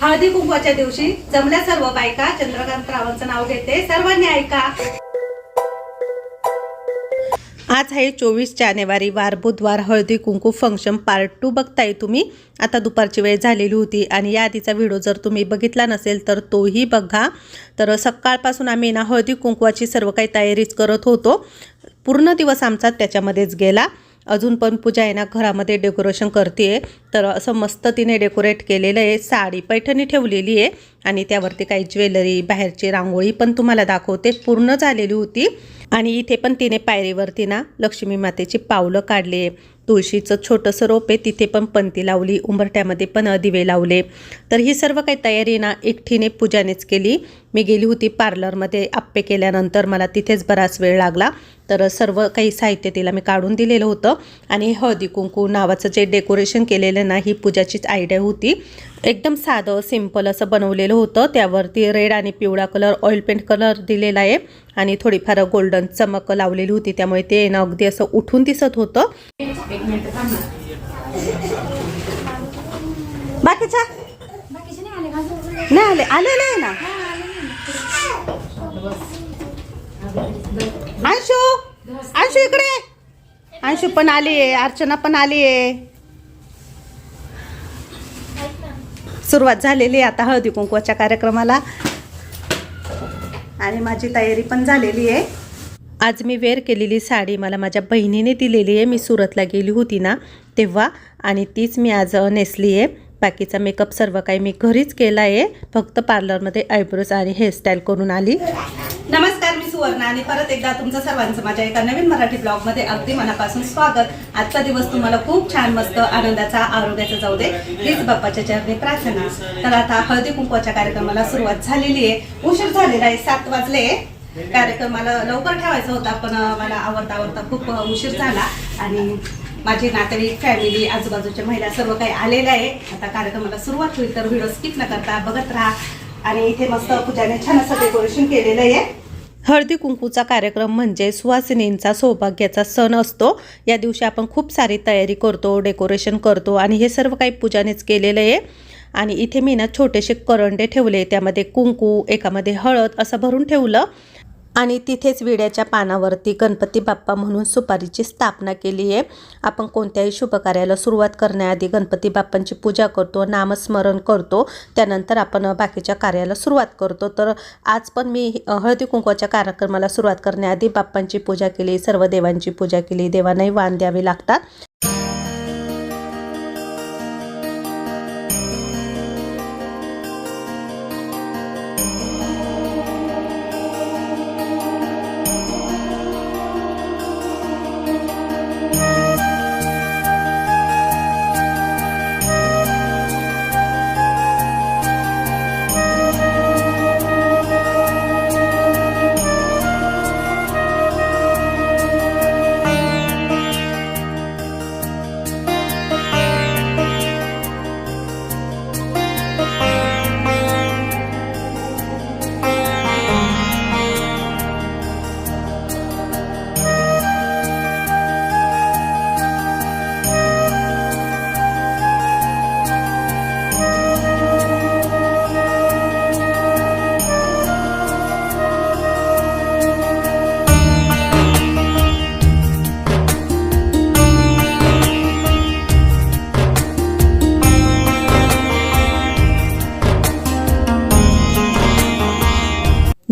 हळदी कुंकवाच्या दिवशी जमल्या सर्व बायका चंद्रकांत रावांचं नाव घेते. सर्वांनी ऐका. आज आहे चोवीस जानेवारी वार बुधवार Haldi Kunku function part two बघताय तुम्ही. आता दुपारची वेळ झालेली होती आणि या आधीचा व्हिडिओ जर तुम्ही बघितला नसेल तर तोही बघा. तर सकाळपासून आम्ही ना हळदी कुंकवाची सर्व काही तयारीच करत होतो. पूर्ण दिवस आमचा त्याच्यामध्येच गेला. अजून पण पूजा आहे ना घरामध्ये डेकोरेशन करते तर असं मस्त तिने डेकोरेट केलेलं आहे. साडी पैठणी ठेवलेली आहे. आणि त्यावरती काही ज्वेलरी बाहेरची रांगोळी पण तुम्हाला दाखवते. पूर्ण झालेली होती. आणि इथे पण तिने पायरीवरती ना लक्ष्मी मातेची पावलं काढले. तुळशीचं छोटंसं रोप आहे. तिथे पण पंती लावली. उंबरट्यामध्ये पण दिवे लावले. तर ही सर्व काही तयारी ना एकटीने पूजानेच केली. मी गेली होती पार्लरमध्ये आप्पे केल्यानंतर मला तिथेच बराच वेळ लागला. तर सर्व काही साहित्य तिला मी काढून दिलेलं होतं. आणि हळदी कुंकू नावाचं जे डेकोरेशन केलेलं ना ही पूजाचीच आयडिया होती. एकदम साधं सिंपल असं बनवलेलं होतं. त्यावरती रेड आणि पिवळा कलर ऑइल पेंट कलर दिलेला आहे. आणि थोडीफार गोल्डन चमक लावलेली होती. त्यामुळे ते ना अगदी असं उठून दिसत होतं. बाकीच्या? नाही आले. आले नाही ना? अंशू अंशू इकडे अंशू पण आली आहे अर्चना पण आली आहे सुरुवात झालेली आहे आता हळदी कुंकवाच्या कार्यक्रमाला. आणि माझी तयारी पण झालेली आहे. आज मी वेअर केलेली साडी मला माझ्या बहिणीने दिलेली आहे. मी सुरतला गेली होती ना तेव्हा आणि तीच मी आज नेसली आहे. बाकीचा मेकअप सर्व काही मी घरीच केला आहे. फक्त पार्लरमध्ये आयब्रोज आणि हेअरस्टाईल करून आली. नमस्कार. सुवर्ण आणि परत एकदा तुमचं सर्वांचं माझ्या एका नवीन मराठी ब्लॉगमध्ये अगदी मनापासून स्वागत. आजचा दिवस तुम्हाला खूप छान मस्त आनंदाचा आरोग्याचा जाऊ दे. हीच बाप्पाच्या चरणी प्रार्थना. तर आता हळदी कुंकवाच्या कार्यक्रमाला सुरुवात झालेली आहे. उशीर झालेला आहे सात वाजले. कार्यक्रमाला लवकर ठेवायचा होता पण मला आवडता आवडता खूप उशीर झाला. आणि माझे नातेवाईक फॅमिली आजूबाजूच्या महिला सर्व काही आलेल्या आहे. आता कार्यक्रमाला सुरुवात होईल तर व्हिडिओ स्किप न करता बघत राहा. आणि इथे मस्त पूजाने छान असं डेकोरेशन केलेलं आहे. हळदी कुंकूचा कार्यक्रम म्हणजे सुवासिनींचा सौभाग्याचा सण असतो. या दिवशी आपण खूप सारी तयारी करतो डेकोरेशन करतो आणि हे सर्व काही पूजानेच केलेलं आहे. आणि इथे मी ना छोटेसे करंडे ठेवले त्यामध्ये कुंकू एकामध्ये हळद असं भरून ठेवलं. आणि तिथेच विड्याच्या पानावरती गणपती बाप्पा म्हणून सुपारीची स्थापना केली आहे. आपण कोणत्याही शुभकार्याला सुरुवात करण्याआधी गणपती बाप्पांची पूजा करतो नामस्मरण करतो त्यानंतर आपण बाकीच्या कार्याला सुरुवात करतो. तर आज पण मी हळदी कुंकवाच्या कार्यक्रमाला सुरुवात करण्याआधी बाप्पांची पूजा केली सर्व देवांची पूजा केली. देवांनाही वाण द्यावे लागतात.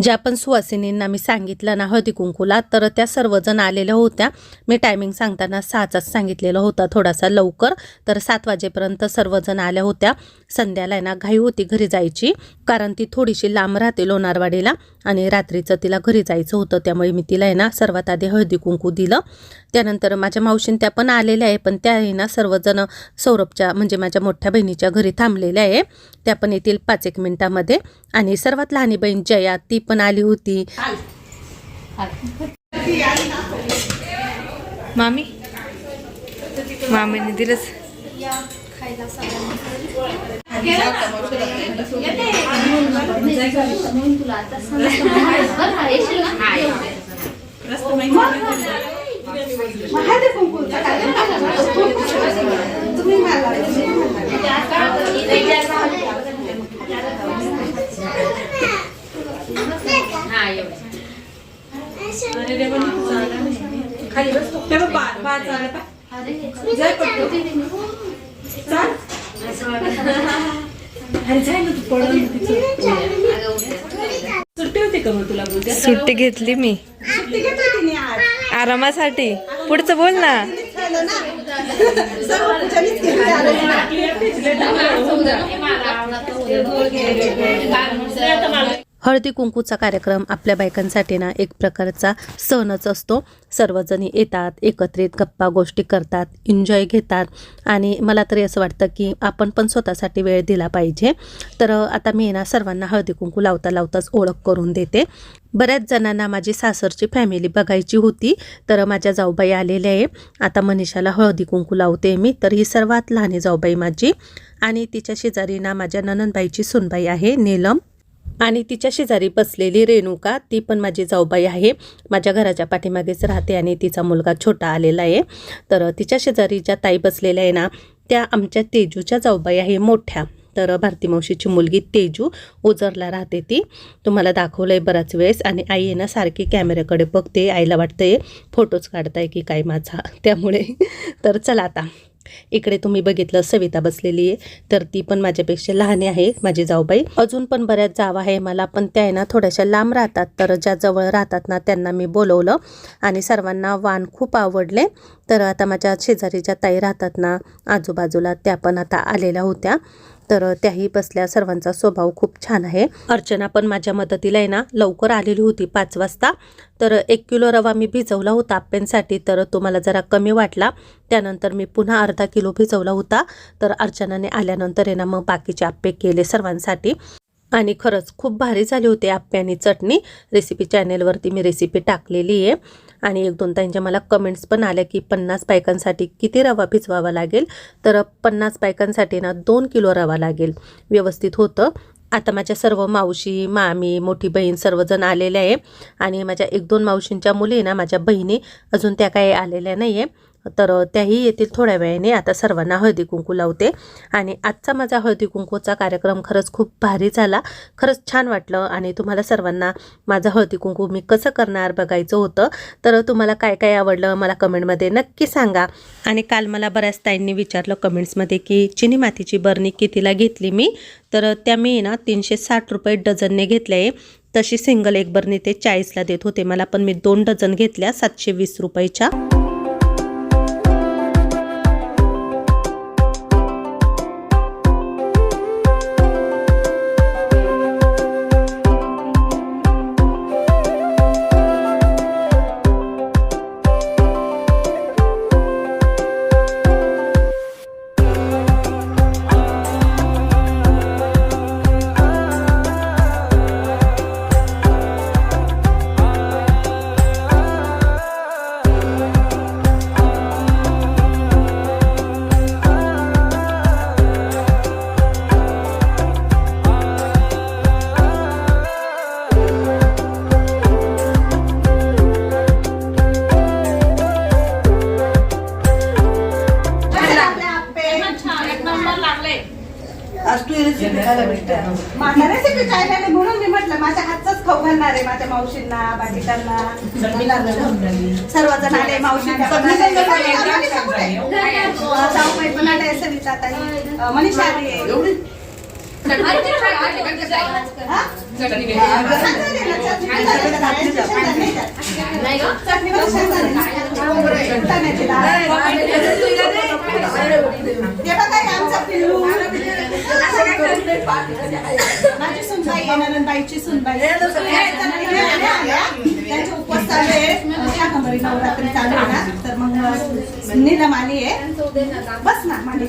ज्या पण सुवासिनींना मी सांगितलं ना हळदी कुंकूला तर त्या सर्वजण आलेल्या होत्या. मी टायमिंग सांगताना सहाचाच सांगितलेलं होता थोडासा लवकर. तर सात वाजेपर्यंत सर्वजण आल्या होत्या. संध्याला आहे ना घाई होती घरी जायची. कारण ती थोडीशी लांब राहते लोणारवाडीला आणि रात्रीचं तिला घरी जायचं होतं. त्यामुळे मी तिला आहे ना सर्वात आधी हळदी कुंकू दिलं. त्यानंतर माझ्या मावशीन त्या पण आलेल्या आहे. पण त्या आहे ना सर्वजण सौरभच्या म्हणजे माझ्या मोठ्या बहिणीच्या घरी थांबलेल्या आहे. त्या पण येतील पाच एक मिनिटामध्ये. आणि सर्वात लहानी बहीण जया ती पण आली होती. मामी? मामीने दिलंच. खायला म्हणून तुला आता समजतं बरं का? येशील ना? हळदी कुंकूचा कार्यक्रम तुम्ही मला- तुम्ही मला- सुट्टी होती का मग तुला बोलते सुट्टी घेतली मी. आरामासाठी. पुढचं बोल ना. हळदी कुंकूचा कार्यक्रम आपल्या बायकांसाठी ना एक प्रकारचा सणच असतो. सर्वजणी येतात एकत्रित गप्पा गोष्टी करतात एन्जॉय घेतात. आणि मला तरी असं वाटतं की आपण पण स्वतःसाठी वेळ दिला पाहिजे. तर आता मी ना सर्वांना हळदी कुंकू लावता लावताच ओळख करून देते. बऱ्याच जणांना माझी सासरची फॅमिली बघायची होती तर माझ्या जाऊबाई आलेल्या आहे. आता मनीषाला हळदी कुंकू लावते मी तर ही सर्वात लहान आहे जाऊबाई माझी. आणि तिच्या शेजारी ना माझ्या ननंदबाईची सुनबाई आहे नीलम. आणि तिच्या शेजारी बसलेली रेणुका ती पण माझी जाऊबाई आहे. माझ्या घराच्या पाठीमागेच राहते आणि तिचा मुलगा छोटा आलेला आहे. तर तिच्या शेजारी ज्या ताई बसलेल्या आहे ना त्या आमच्या तेजूच्या जाऊबाई आहे मोठ्या. तर भारती मावशीची मुलगी तेजू ओझरला राहते ती. तुम्हाला दाखवलं आहे बराच वेळेस आणि आई आहे ना सारखी कॅमेऱ्याकडे बघते आईला वाटतंय फोटोज काढताय की काय माझा. त्यामुळे. तर चला आता. इकडे तुम्ही बघितलं सविता बसलेली आहे. तर ती पण माझ्यापेक्षा लहान आहे माझी जाऊबाई. अजून पण बऱ्याच जाव आहे मला पण त्या आहे ना थोड्याशा लांब राहतात. तर ज्या जवळ राहतात ना त्यांना मी बोलवलं. आणि सर्वांना वाण खूप आवडले. तर आता माझ्या शेजारी ज्या ताई राहतात ना आजूबाजूला त्या पण आता आलेल्या होत्या. तर त्याही बसल्या सर्वांचा स्वभाव खूप छान आहे. अर्चना पण माझ्या मदतीला आहे ना लवकर आलेली होती पाच वाजता. तर एक किलो रवा मी भिजवला होता आप्यांसाठी तर तो मला जरा कमी वाटला. त्यानंतर मी पुन्हा अर्धा किलो भिजवला होता. तर अर्चनाने आल्यानंतर आहे ना मग बाकीचे आप्पे केले सर्वांसाठी. आणि खरंच खूप भारी झाली होती आप्पे आणि चटणी. रेसिपी चॅनेलवरती मी रेसिपी टाकलेली आहे. आणि एक दोन त्यांच्या मला कमेंट्स पण आल्या की पन्नास बायकांसाठी किती रवा भिजवावा लागेल? तर पन्नास बायकांसाठी ना दोन किलो रवा लागेल. व्यवस्थित होतं. आता माझ्या सर्व मावशी मामी मोठी बहीण सर्वजण आलेले आहे. आणि माझ्या एक दोन मावशींच्या मुली ना माझ्या बहिणी अजून त्या काही आलेल्या नाही आहे तर त्याही येतील थोड्या वेळाने आता सर्वांना हळदी कुंकू लावते. आणि आजचा माझा हळदी कुंकूचा कार्यक्रम खरंच खूप भारी झाला. खरंच छान वाटलं आणि तुम्हाला सर्वांना माझा हळदी कुंकू मी कसं करणार बघायचं होतं. तर तुम्हाला काय काय आवडलं मला कमेंटमध्ये नक्की सांगा. आणि काल मला बऱ्याच ताईंनी विचारलं कमेंट्समध्ये की चिनी मातीची बरणी कितीला घेतली मी? तर त्या मी ना तीनशे साठ रुपये डझनने घेतल्या आहे तशी सिंगल एक बरणी ते चाळीसला देत होते. मला पण मी दोन डझन घेतल्या सातशे वीस रुपयाच्या. माझा रेसिपी काय नाही म्हणून मी म्हटलं माझ्या हातच खाऊ घालणार आहे माझ्या मावशींना बाकीच्यांना सर्वजण आले मावशींना मनीषा आली आहे. माझी सुनबाई आहे नंदबाईची सुनबाई. त्यांचे उपवास चालू आहे. शाकंभरी नवरात्री चालू आहे ना. तर मग नीलम आली आहे. बस ना मांडी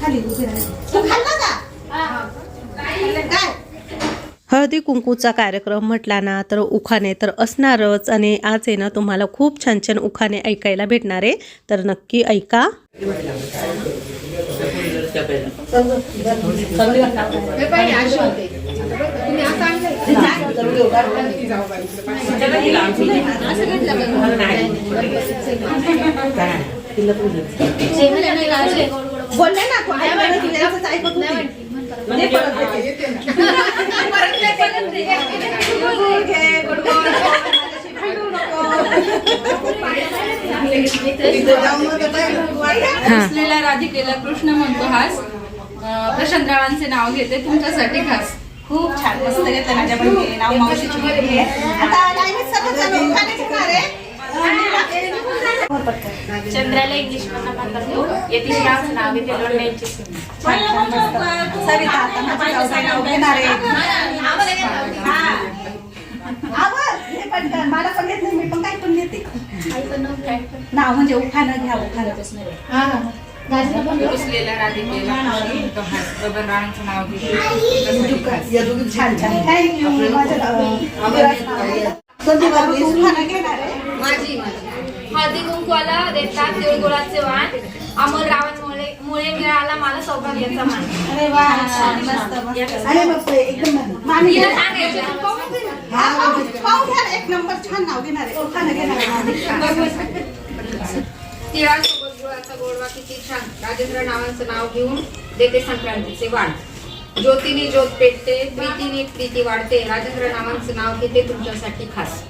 खाली उभी राहा. तू खाल्ला का काय हळदी कुंकूचा कार्यक्रम म्हटला ना तर उखाणे तर असणारच आणि आज आहे ना तुम्हाला खूप छान छान उखाणे ऐकायला भेटणार आहे. तर नक्की ऐका. बोलले ना कोण ऐकलं नाही, त्यांचंच ऐकत होती. परत घे, गुडगुड. असलेल्या राधिकेला कृष्ण म्हणतो हास. अं, प्रशांत रावांचे नाव घेते तुमच्यासाठी खास. खूप छान मस्त घेतलं माझ्या नाव मावशीची. मुलगी आहे आता लाईनीत सर्व जण उखाणे घेणार आहे चंद्राला इंग्लिश मधनं म्हणतात लोक यतीश रावचं नाव लोंढ्यांची मस्त सरिता आता माझी नाव घेणार आहे. मला पण येत नाही मी पण काय पण घेते नाव म्हणजे उखाणं घ्या उखाणं. छान छान. माझ्या घेणार आहे. हळदी कुंकवाला देतात तिळगुळाचे वाण. अमोल रावणमुळे मुळे मिळाला मला सौभाग्याचा मान. अरे वा मस्त मस्त अरे मस्त. एकदम भारी. मामी तिला सांगायचं तू पाहून घे ना. हा, पाहू- पाहू घ्या ना, एक नंबर छान नाव घेणार आहे. उखाणं घेणार आहे. मामी. तिळासोबत गुळाचा गोडवा किती छान. राजेंद्र नावांचं नाव घेऊन देते संक्रांतीचे वाण. ज्योतीने ज्योत पेटते प्रीतीने प्रीती वाढते. राजेंद्र नावांचं नाव घेते तुमच्यासाठी खास.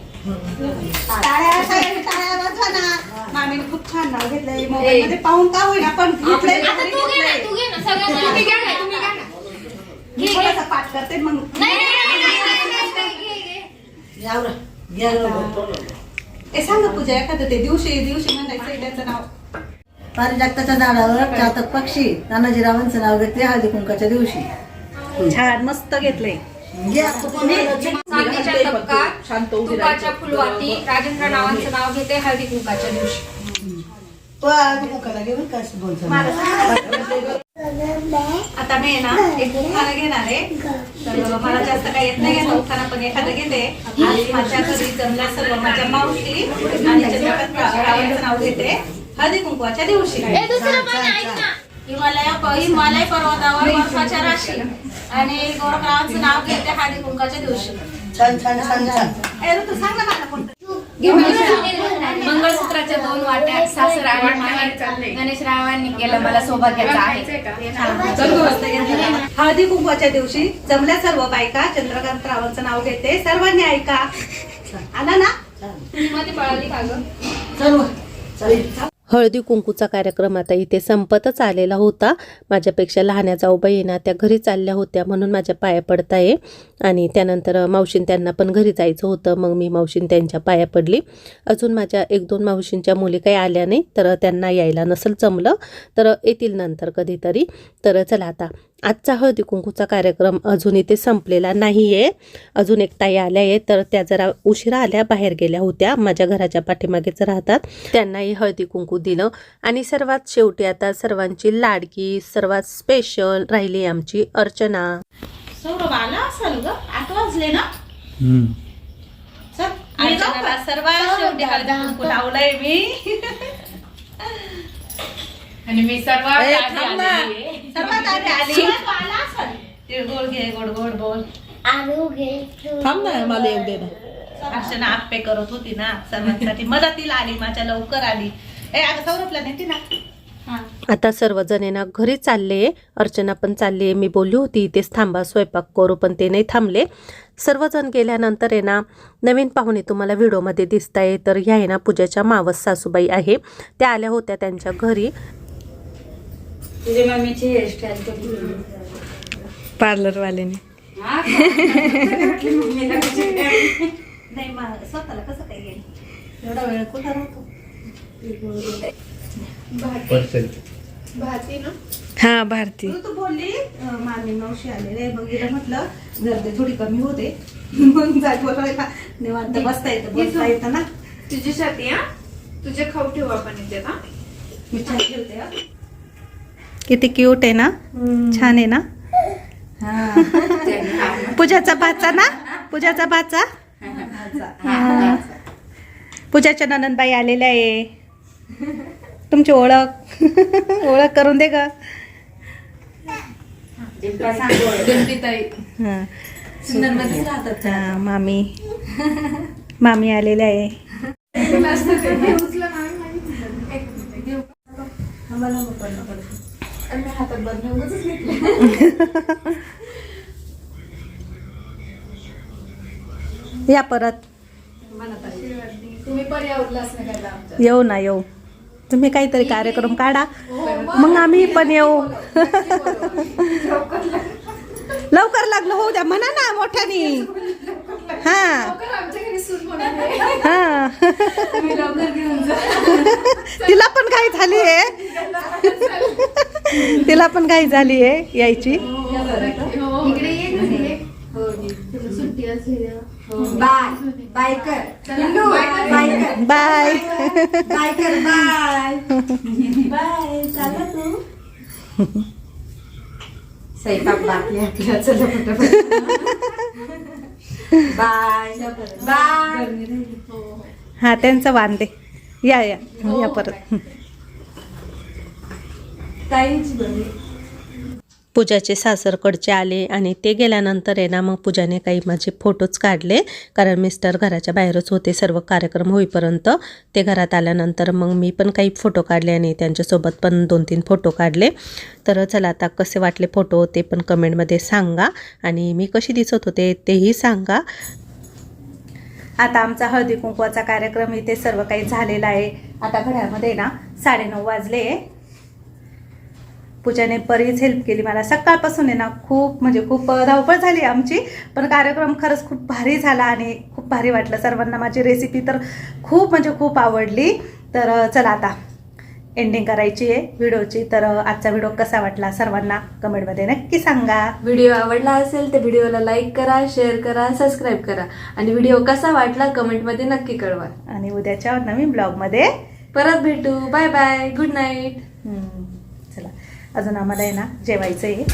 मामीने खूप छान नाव घेतलंय मोबाईल मध्ये पाहून का होईना पण घेतलंय आता तू घे ना तू घे ना सगळ्यांना तुम्ही घ्या ना तुम्ही घ्या ना मी थोडंसं पाठ करते मग नाही नाही, नाही, नाही, नाही, नाही, घे, घे. ए सांग पूजा एखादं ते दिवशी दिवशी म्हणायचं त्याचं नाव पारिजातकाच्या झाडावर चातक पक्षी तानाजीरावांचं नाव घेतले हळदी कुंकाच्या दिवशी छान मस्त घेतलंय चांदीच्या तबकात तुपाच्या फुलवाती राजेंद्र नावांचं नाव घेते हळदी कुंकाच्या दिवशी. तू हळदी कुंकाला घेऊन काय बोलतो? मला सांग. आता मी ना एक उखाणं घेणार आहे. तर मला जास्त काही येत नाही घेता उखाणं पण एखादं घेते. आणि माझ्या घरी जमल्या सर्व माझ्या मावशी आणि नाव घेते. हळदी कुंकवाच्या दिवशी. हिमालय हिमालय पर्वतावर बर्फाच्या राशी आणि गोरखरावांचं नाव घेते हळदी कुंकाच्या दिवशी. छान छान छान छान. ए ऋतू सांग ना मला कोणतं. मंगळसूत्राच्या दोन वाट्या सासर आणि माहेर गणेश रावांनी केलं मला सौभाग्याचा आहे. हळदी कुंकवाच्या दिवशी जमल्या सर्व बायका चंद्रकांत रावांचं नाव घेते. सर्वांनी ऐका. आला ना? मध्ये पळाली का गं? सर्व. चालेल हळदी कुंकूचा कार्यक्रम आता इथे संपतच आलेला होता. माझ्यापेक्षा लहान्या जाऊबाई येणार त्या घरी चालल्या होत्या म्हणून माझ्या पाया पडता आहे. आणि त्यानंतर मावशीन त्यांना पण घरी जायचं होतं. मग मी मावशीन त्यांच्या पाया पडली. अजून माझ्या एक दोन मावशींच्या मुली काही आल्या नाही तर त्यांना यायला नसेल जमलं. तर येतील नंतर कधीतरी. तर चला आता आजचा हळदी कुंकूचा कार्यक्रम अजून इथे संपलेला नाही आहे अजून एक ताई आल्या आहे तर त्या जरा उशिरा आल्या बाहेर गेल्या होत्या. माझ्या घराच्या पाठीमागेच राहतात. त्यांनाही हळदी कुंकू दिलं. आणि सर्वात शेवटी आता सर्वांची लाडकी सर्वात स्पेशल राहिली आमची अर्चना. सौरभ आला असेल ग? आठ वाजले ना? चल मी जाऊ का? सर्वात शेवटी हळदी कुंकू लावलंय मी. आणि मी सर्वात ए, आधी थांब ना. आलेली आहे. सर्वात आधी आली तिळगुळ घे गोड गोड बोल. थांब ना मला येऊ दे ना. अर्चना आप्पे करत होती ना सर्वांसाठी. मदतीला आली माझ्या लवकर आली. ए अगं सौरभला नेते ना. हा. आता सर्वजणींना घरी चालले अर्चना पण चालली मी बोलली होती इथेच थांबा स्वयंपाक करू पण ते नाही थांबले. सर्वजण गेल्यानंतर आहे ना नवीन पाहुणे तुम्हाला व्हिडिओमध्ये दिसत आहे तर ह्या आहे ना पूजाच्या मावस सासूबाई आहे. त्या आल्या होत्या त्यांच्या घरी. तुझ्या मम्मीची हेअरस्टाईल कधी पार्लरवाल्याने. नाही मा स्वतःला कसं काय गेलं एवढा वेळ कुठं राहतो? हा भारती. तू बोलली मामी मावशी आलेले मग गेलं म्हटलं गर्दी थोडी कमी होते. मग जाय बोलायला निवांत बसता येतं बसता येतं ना. तुझ्यासाठी हा? तुझे खाऊ ठेवू आपण इथे ना मी चहा ठेवते हा. किती क्यूट आहे ना? छान आहे ना? पूजाचा भाचा ना? पूजाचा भाचा. पूजाच्या ननंदबाई आलेल्या आहे. तुमची ओळख. ओळख करून दे ग. मामी. मामी आलेल्या आहे. या परत. या येऊ ना येऊ. तुम्ही काहीतरी कार्यक्रम काढा. मग आम्ही पण येऊ. लवकर लागलं होऊ द्या. म्हणा ना मोठ्यानी. हा. हा. तिला पण घाई झाली आहे. तिला पण घाई झाली आहे यायची. सुट्टी असेल बाय. बाय बाय हा त्यांचं वांदे. या या. या परत. काहीच पूजाचे सासरकडचे आले आणि ते गेल्यानंतर आहे ना मग पूजाने काही माझे फोटोच काढले. कारण मिस्टर घराच्या बाहेरच होते सर्व कार्यक्रम होईपर्यंत. ते घरात आल्यानंतर मग मी पण काही फोटो काढले आणि त्यांच्यासोबत पण दोन तीन फोटो काढले. तर चला आता कसे वाटले फोटो ते पण कमेंटमध्ये सांगा. आणि मी कशी दिसत होते तेही सांगा. आता आमचा हळदी कुंकवाचा कार्यक्रम इथे सर्व काही झालेला आहे. आता घरामध्ये ना साडेनऊ वाजले पूजाने बरीच हेल्प केली मला. सकाळपासून आहे ना खूप म्हणजे खूप धावपळ झाली आमची. पण कार्यक्रम खरंच खूप भारी झाला आणि खूप भारी वाटलं. सर्वांना माझी रेसिपी तर खूप म्हणजे खूप आवडली. तर चला आता एंडिंग करायची आहे व्हिडिओची. तर आजचा व्हिडिओ कसा वाटला सर्वांना कमेंटमध्ये नक्की सांगा. व्हिडिओ आवडला असेल तर व्हिडिओला लाईक करा शेअर करा सबस्क्राईब करा. आणि व्हिडिओ कसा वाटला कमेंटमध्ये नक्की कळवा. आणि उद्याच्या नवीन ब्लॉगमध्ये परत भेटू. बाय बाय गुड नाईट अजून आम्हाला आहे ना जेवायचं आहे.